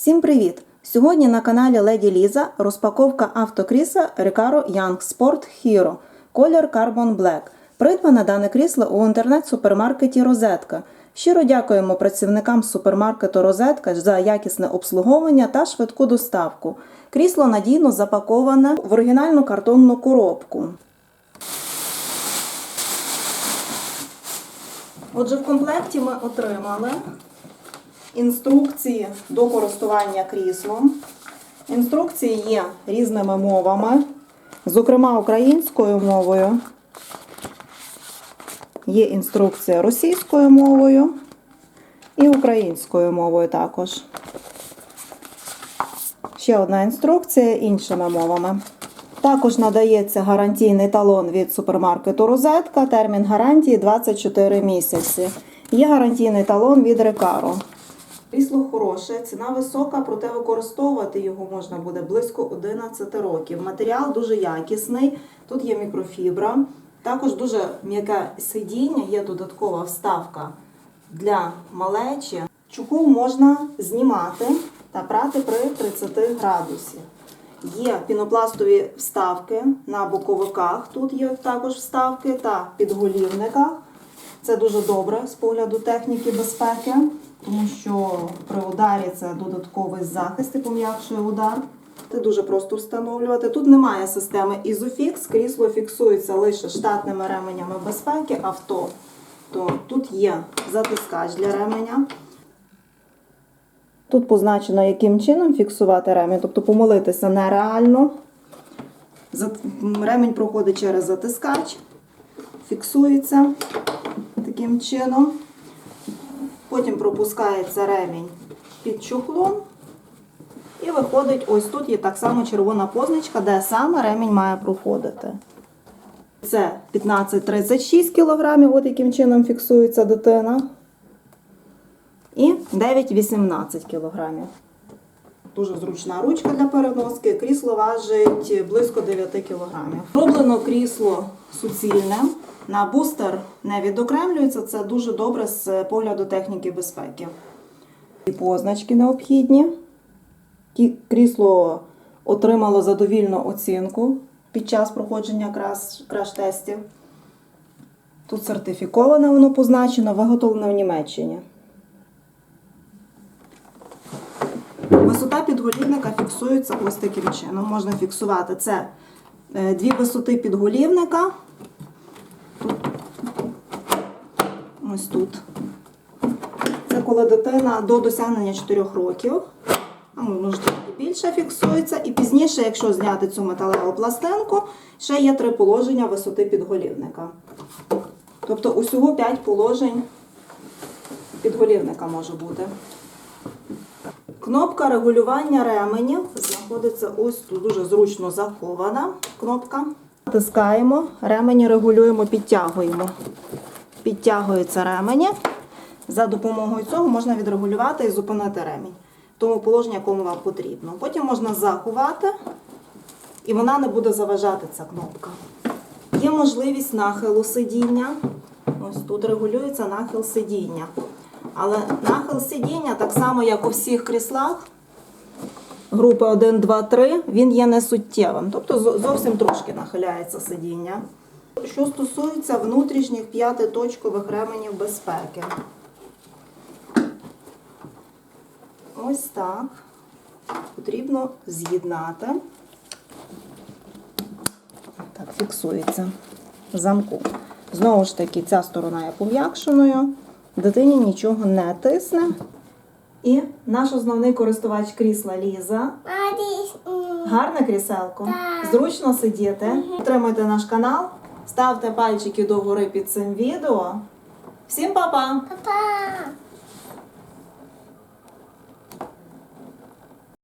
Всім привіт! Сьогодні на каналі Леді Ліза розпаковка автокрісла Recaro Young Sport Hero колір Carbon Black. Придбане дане крісло у інтернет-супермаркеті Розетка. Щиро дякуємо працівникам супермаркету Розетка за якісне обслуговування та швидку доставку. Крісло надійно запаковане в оригінальну картонну коробку. Отже, в комплекті ми отримали інструкції до користування кріслом. Інструкції є різними мовами, зокрема українською мовою. Є інструкція російською мовою і українською мовою також. Ще одна інструкція іншими мовами. Також надається гарантійний талон від супермаркету Розетка. Термін гарантії 24 місяці. Є гарантійний талон від Рекаро. Крісло хороше, ціна висока, проте використовувати його можна буде близько 11 років. Матеріал дуже якісний, тут є мікрофібра, також дуже м'яке сидіння, є додаткова вставка для малечі. Чухол можна знімати та прати при 30 градусі. Є пінопластові вставки на боковиках, тут є також вставки та підголівниках. Це дуже добре з погляду техніки безпеки, тому що при ударі це додатковий захист і пом'якшує удар. Це дуже просто встановлювати. Тут немає системи Isofix, крісло фіксується лише штатними ременями безпеки авто. То тут є затискач для ременя. Тут позначено, яким чином фіксувати ремінь, тобто помилитися нереально. Ремінь проходить через затискач, фіксується таким чином. Потім пропускається ремінь під чохлом. І виходить, ось тут є так само червона позначка, де саме ремінь має проходити. Це 15-36 кг, от яким чином фіксується дитина. І 9-18 кг. Дуже зручна ручка для переноски. Крісло важить близько 9 кг. Зроблено крісло суцільне. На бустер не відокремлюється. Це дуже добре з погляду техніки безпеки. І позначки необхідні. Крісло отримало задовільну оцінку під час проходження краш- краш-тестів. Тут сертифіковане воно позначено, виготовлене в Німеччині. Висота підголівника фіксується ось таким чином. Можна фіксувати це е, дві висоти підголівника. Ось тут. Це коли дитина до досягнення 4 років. А може більше фіксується. І пізніше, якщо зняти цю металеву пластинку, ще є три положення висоти підголівника. Тобто усього 5 положень підголівника може бути. Кнопка регулювання ременів знаходиться ось тут дуже зручно захована кнопка. Натискаємо, ремені регулюємо, підтягуємо. Підтягуються ремені. За допомогою цього можна відрегулювати і зупинити ремінь в тому положенні, якому вам потрібно. Потім можна заховати, і вона не буде заважати ця кнопка. Є можливість нахилу сидіння. Ось тут регулюється нахил сидіння. Але нахил сидіння, так само, як у всіх кріслах, групи 1, 2, 3, він є несуттєвим. Тобто зовсім трошки нахиляється сидіння. Що стосується внутрішніх п'ятиточкових ременів безпеки. Ось так. Потрібно з'єднати. Так, фіксується замку. Знову ж таки, ця сторона є пом'якшеною, дитині нічого не тисне. І наш основний користувач крісла Ліза. Гарне кріселко. Так. Зручно сидіти. Підтримуйте наш канал, ставте пальчики догори під цим відео. Всім па-па! Папа!